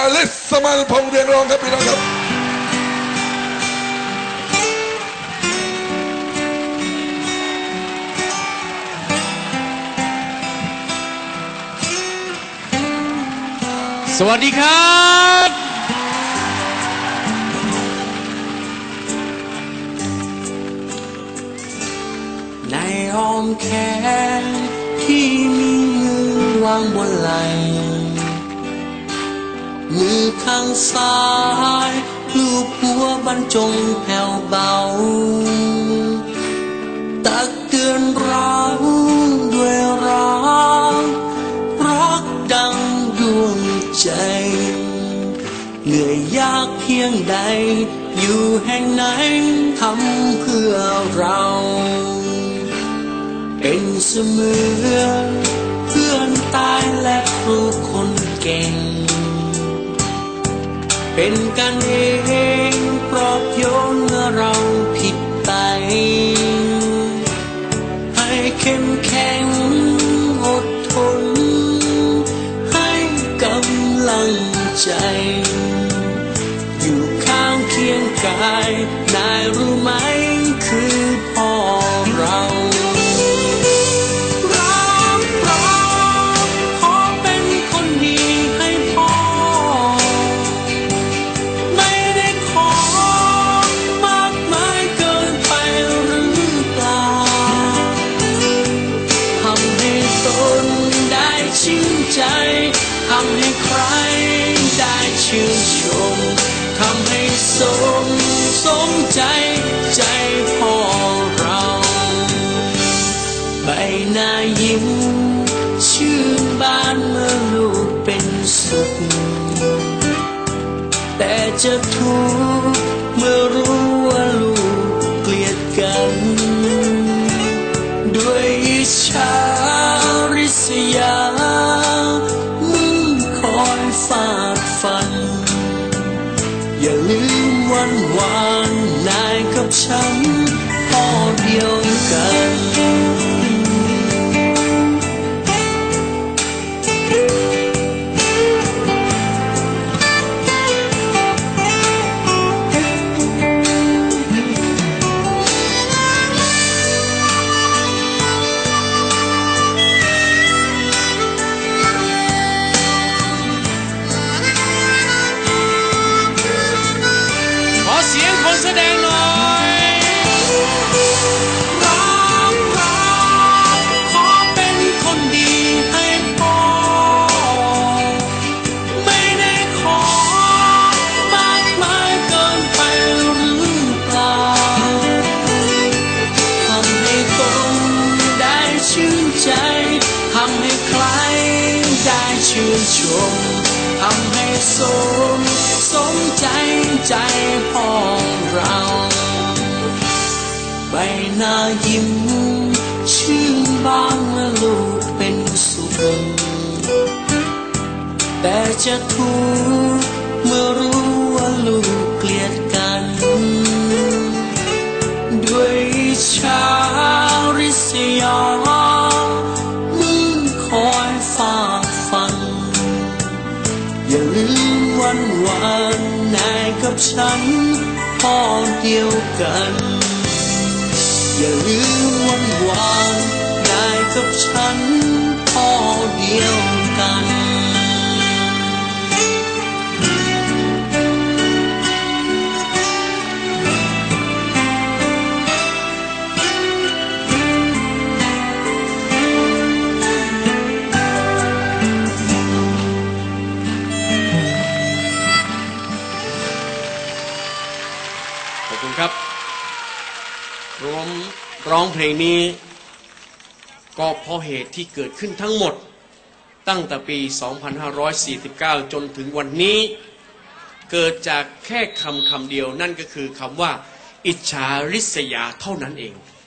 อลิสสมานพงษ์เรียงรองครับพี่น้องครับ สวัสดีครับ ในอ้อมแขนที่มีมือวางบนไหล่ มือข้างซ้ายลูบหัวบรรจงแผ่วเบา ตักเตือนเราด้วยรักรักดังดวงใจ เหนื่อยยากเพียงใด อยู่แห่งไหนทำเพื่อเรา เป็นเสมือนเพื่อนตายและครูคนเก่ง เป็นกันเองปลอบโยนเมื่อเราผิดไป ให้เข้มแข็ง ชื่นชมทำให้สมสมใจใจพ่อเราใบหน้ายิ้ม ชื่นบานเมื่อลูกเป็นสุข แต่จะทุกข์เมื่อรู้ว่าลูกเกลียดกัน ด้วยอิจฉาริษยา ชื่นชมทำให้สมสมใจใจพ่อเราใบหน้ายิ้ม ชื่นบานเมื่อลูกเป็นสุขแต่จะทุกข์เมื่อรู้ว่าลูกเกลียดันนายกับฉันพ่อเดียวกัน อย่าลืมวันวาน ร้องร้องเพลงนี้ ก็เพราะเหตุที่เกิดขึ้นทั้งหมด ตั้งแต่ปี 2549 จนถึงวันนี้ เกิดจากแค่คำคำเดียวนั่นก็คือคำว่า อิจฉาริษยาเท่านั้นเอง